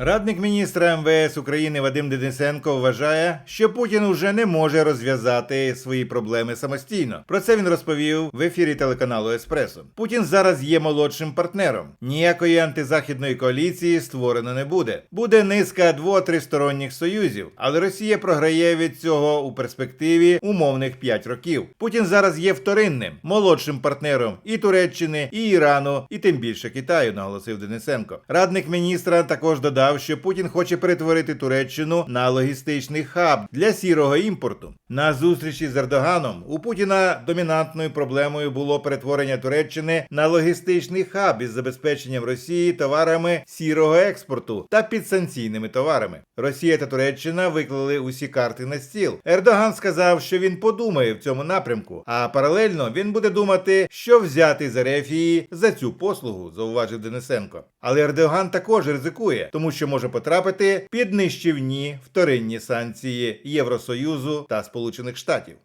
Радник міністра МВС України Вадим Денисенко вважає, що Путін уже не може розв'язати свої проблеми самостійно. Про це він розповів в ефірі телеканалу Еспресо. Путін зараз є молодшим партнером. Ніякої антизахідної коаліції створено не буде. Буде низка дво-тристоронніх союзів, але Росія програє від цього у перспективі умовних 5 років. Путін зараз є вторинним, молодшим партнером і Туреччини, і Ірану, і тим більше Китаю, наголосив Денисенко. Радник міністра також додав, що Путін хоче перетворити Туреччину на логістичний хаб для сірого імпорту. На зустрічі з Ердоганом у Путіна домінантною проблемою було перетворення Туреччини на логістичний хаб із забезпеченням Росії товарами сірого експорту та підсанкційними товарами. Росія та Туреччина виклали усі карти на стіл. Ердоган сказав, що він подумає в цьому напрямку, а паралельно він буде думати, що взяти з Ерефії за цю послугу, зауважив Денисенко. Але Ердоган також ризикує, тому що може потрапити під нищівні вторинні санкції Євросоюзу та Сполучених Штатів.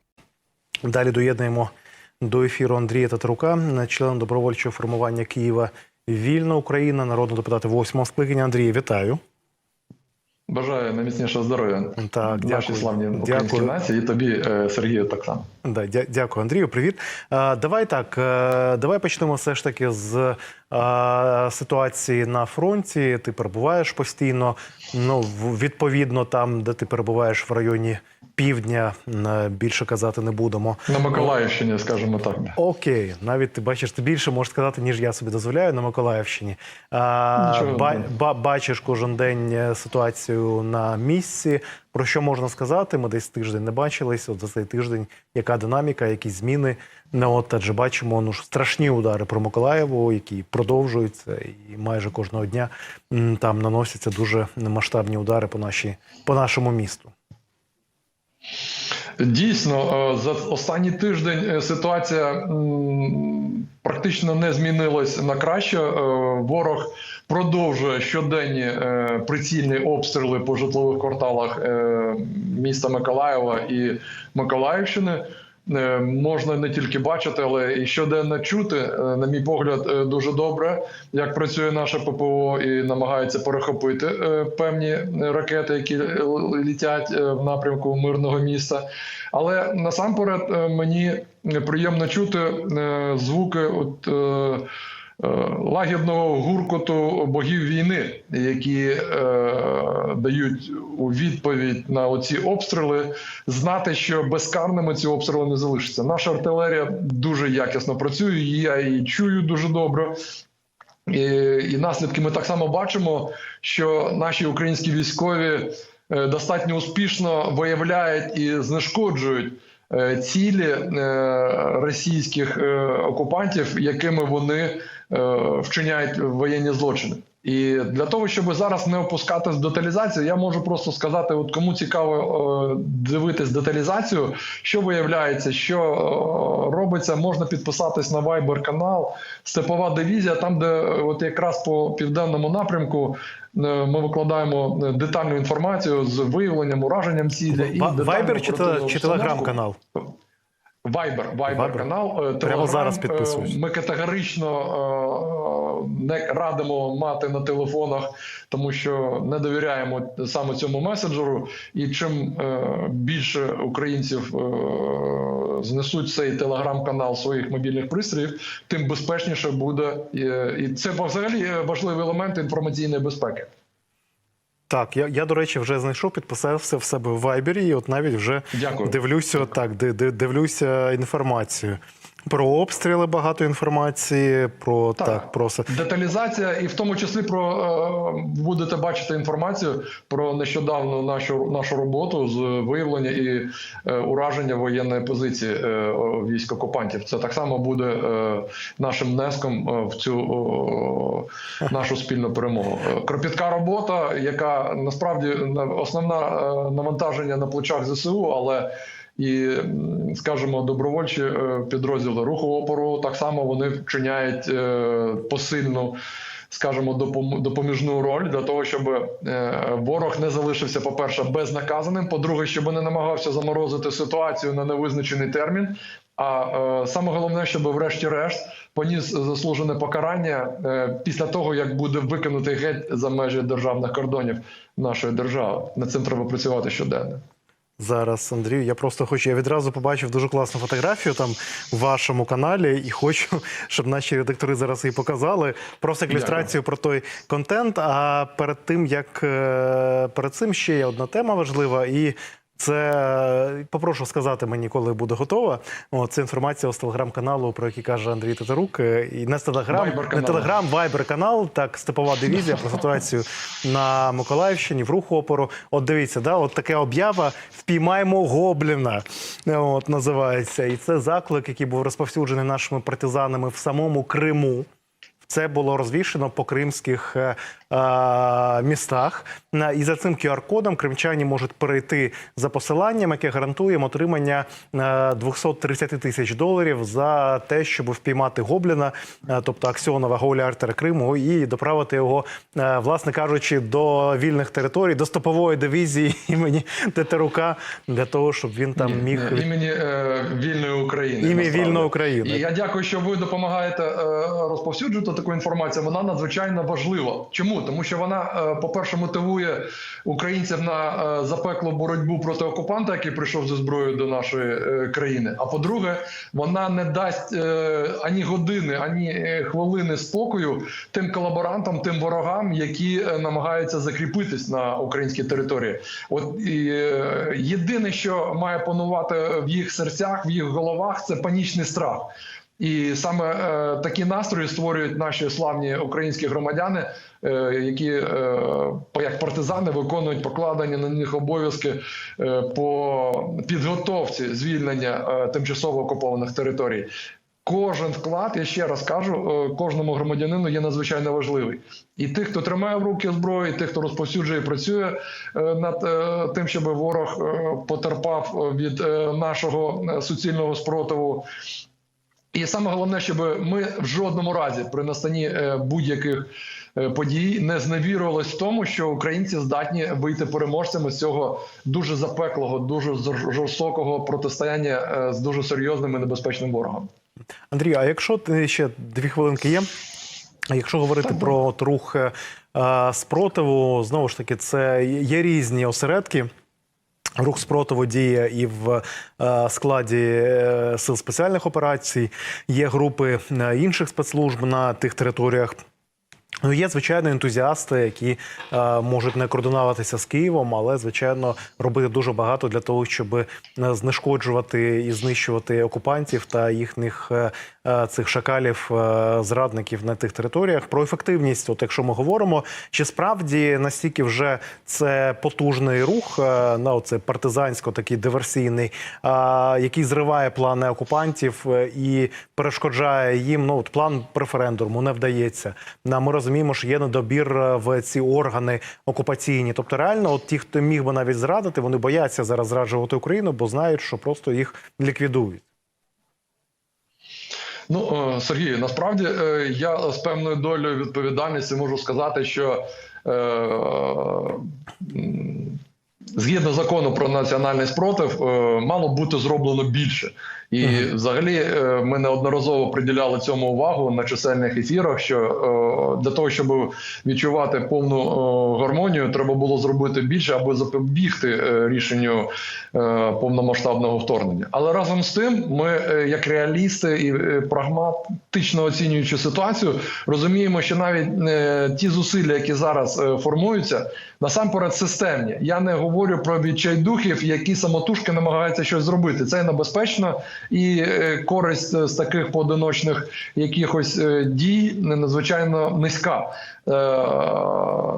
Далі доєднуємо до ефіру Андрія Татарука, член добровольчого формування Києва Вільна Україна, народного депутата восьмого скликання. Андрій, вітаю. Бажаю найміцнішого здоров'я Так, дякую. славній українській Дякую. нації і тобі, е, Сергію, так само. Да, дя- дякую, Андрію. Привіт. А, давай так. е, давай почнемо все ж таки з ситуації на фронті. Ти перебуваєш постійно. Ну, відповідно, там, де ти перебуваєш в районі півдня, більше казати не будемо. На Миколаївщині, скажімо так. Окей, навіть ти бачиш, ти більше можеш сказати, ніж я собі дозволяю на Миколаївщині. Нічого, ба, ба, бачиш кожен день е, ситуацію на місці. Про що можна сказати? Ми десь тиждень не бачились. От за цей тиждень яка динаміка, які зміни. Ну от адже бачимо ну ж страшні удари про Миколаєву, які продовжуються, і майже кожного дня там наносяться дуже масштабні удари по нашій по нашому місту. Дійсно, е, за останній тиждень е, ситуація практично не змінилась на краще. Е, Ворог продовжує щоденні е, прицільні обстріли по житлових кварталах е, міста Миколаєва і Миколаївщини. Е, Можна не тільки бачити, але і щоденно чути. На мій погляд, дуже добре, як працює наше ППО і намагається перехопити певні ракети, які літять в напрямку мирного міста. Але насамперед мені приємно чути звуки от, лагідного гуркоту богів війни, які е, дають у відповідь на оці обстріли, знати, що безкарними ці обстріли не залишаться. Наша артилерія дуже якісно працює, я її чую дуже добре. І, і наслідки ми так само бачимо, що наші українські військові е, достатньо успішно виявляють і знешкоджують е, цілі е, російських е, окупантів, якими вони е, вчиняють воєнні злочини. І для того, щоб зараз не опускатись в деталізацію, я можу просто сказати: от кому цікаво е, дивитись деталізацію, що виявляється, що е, робиться, можна підписатись на Viber канал Степова дивізія, там, де е, от якраз по південному напрямку ми викладаємо детальну інформацію з виявленням, ураженням цілі і Вайбер чи, чи телеграм-канал? Вайбер, Вайбер Вайбер. канал. Прямо зараз підписуюсь. Ми категорично не радимо мати на телефонах, тому що не довіряємо саме цьому меседжеру. І чим е, більше українців е, знесуть цей телеграм-канал своїх мобільних пристроїв, тим безпечніше буде. Е, І це взагалі важливий елемент інформаційної безпеки. Так, я, я до речі, вже знайшов, підписався в себе в Вайбері, і от навіть вже Дякую. дивлюся, так, ди- ди- дивлюся інформацію. Про обстріли багато інформації, про так, Так. про. Деталізація, і в тому числі про е, будете бачити інформацію про нещодавну нашу нашу роботу з виявлення і е, ураження воєнної позиції е, військ окупантів. Це так само буде нашим внеском в цю нашу спільну перемогу. Кропітка робота, яка насправді на- основна навантаження на плечах ЗСУ, але і, скажімо, добровольчі е, підрозділи руху опору так само вони вчиняють е, посильну, скажімо, допом- допоміжну роль для того, щоб е, ворог не залишився, по-перше, безнаказаним. По-друге, щоб не намагався заморозити ситуацію на невизначений термін. А е, саме головне, щоб врешті-решт поніс заслужене покарання е, після того, як буде викинутий геть за межі державних кордонів нашої держави. Над цим треба працювати щоденно. Зараз, Андрію, я просто хочу. Я відразу побачив дуже класну фотографію там в вашому каналі, і хочу, щоб наші редактори зараз її показали. Просто як ілюстрацію про той контент. А перед тим як е, перед цим ще є одна тема важлива, і це е, попрошу сказати мені, коли буде готова. О, це інформація з телеграм-каналу, про який каже Андрій Татарук. Е, І не з телеграм, не телеграм, вайбер канал, так степова дивізія про ситуацію на Миколаївщині в руху опору. От дивіться, да, от така об'ява впіймаємо гобліна. От називається. І це заклик, який був розповсюджений нашими партизанами в самому Криму. Це було розвішено по кримських е, е, містах. І за цим QR-кодом кримчані можуть перейти за посиланням, яке гарантує отримання е, 230 тисяч доларів за те, щоб впіймати гобліна, е, тобто Аксьонова гоуляртера Криму, і доправити його, е, власне кажучи, до вільних територій, до стопової дивізії імені Тетерука, для того, щоб він там міг імені е, вільної України. насправді. вільної України. І я дякую, що ви допомагаєте е, розповсюджувати таку інформацію. Вона надзвичайно важлива. Чому? Тому що вона, е, по-перше, мотивує українців на е, запеклу боротьбу проти окупанта, який прийшов зі зброєю до нашої е, країни. А по-друге, вона не дасть ані години, ані хвилини спокою тим колаборантам, тим ворогам, які намагаються закріпитись на українській території. От і, єдине, що має панувати в їх серцях, в їх головах, це панічний страх. І саме е, такі настрої створюють наші славні українські громадяни, е, які е, як партизани виконують покладені на них обов'язки е, по підготовці звільнення е, тимчасово окупованих територій. Кожен вклад, я ще раз кажу, е, кожному громадянину є надзвичайно важливий. І тих, хто тримає в руки зброю, і тих, хто розповсюджує і працює е, над е, тим, щоб ворог потерпав від нашого суцільного спротиву. І саме головне, щоб ми в жодному разі при настанні е, будь-яких е, подій не зневірувались в тому, що українці здатні вийти переможцями з цього дуже запеклого, дуже жорстокого протистояння е, з дуже серйозним і небезпечним ворогом. Андрій, а якщо ще дві хвилинки є? Якщо говорити Так, про рух спротиву, знову ж таки, це є різні осередки. Рух спротиву діє і в е, складі е, сил спеціальних операцій, є групи е, інших спецслужб на тих територіях. Ну, є звичайно ентузіасти, які е, можуть не координуватися з Києвом, але звичайно робити дуже багато для того, щоб знешкоджувати і знищувати окупантів та їхніх цих шакалів, е, зрадників на тих територіях. Про ефективність, от якщо ми говоримо, чи справді настільки вже це потужний рух, е, на оце партизансько, такий диверсійний, е, який зриває плани окупантів е, і перешкоджає їм. Ну от план референдуму не вдається. На ми розуміємо, що є недобір е, в ці органи окупаційні. Тобто, реально, от ті, хто міг би навіть зрадити, вони бояться зараз зраджувати Україну, бо знають, що просто їх ліквідують. Ну е, Сергій, насправді е, я з певною долею відповідальності можу сказати, що е, згідно закону про національний спротив, е, мало бути зроблено більше. І взагалі е, ми неодноразово приділяли цьому увагу на чисельних ефірах. Що е, для того, щоб відчувати повну гармонію, треба було зробити більше, аби запобігти рішенню повномасштабного вторгнення. Але разом з тим, ми, як реалісти і прагматично оцінюючи ситуацію, розуміємо, що навіть ті зусилля, які зараз формуються, насамперед системні. Я не говорю про відчайдухів, які самотужки намагаються щось зробити. Це небезпечно і е, користь е, з таких поодиночних якихось е, дій надзвичайно низька.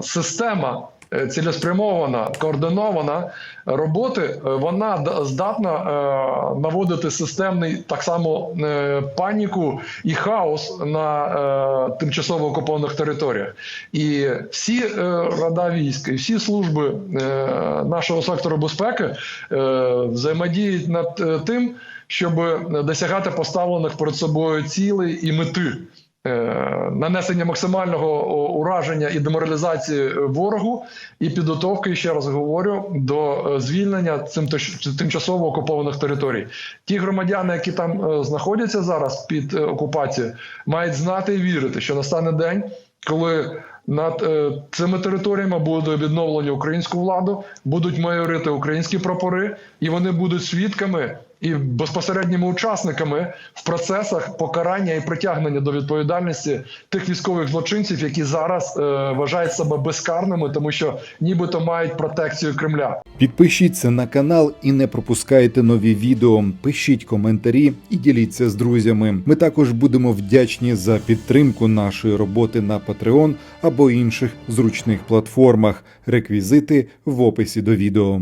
Система цілеспрямована, координована роботи, е, вона здатна е, наводити системний так само е, паніку і хаос на е, тимчасово окупованих територіях. І всі е, рада військ, і всі служби е, нашого сектору безпеки е, взаємодіють над е, тим, щоб досягати поставлених перед собою цілей і мети. Е, нанесення максимального ураження і деморалізації ворогу, і підготовки, ще раз говорю, до е, звільнення цим тимчасово окупованих територій. Ті громадяни, які там е, знаходяться зараз під окупацією, мають знати і вірити, що настане день, коли над цими територіями буде відновлення українську владу, будуть майорити українські прапори, і вони будуть свідками і безпосередніми учасниками в процесах покарання і притягнення до відповідальності тих військових злочинців, які зараз е, вважають себе безкарними, тому що нібито мають протекцію Кремля. Підпишіться на канал і не пропускайте нові відео. Пишіть коментарі і діліться з друзями. Ми також будемо вдячні за підтримку нашої роботи на Patreon або інших зручних платформах. Реквізити в описі до відео.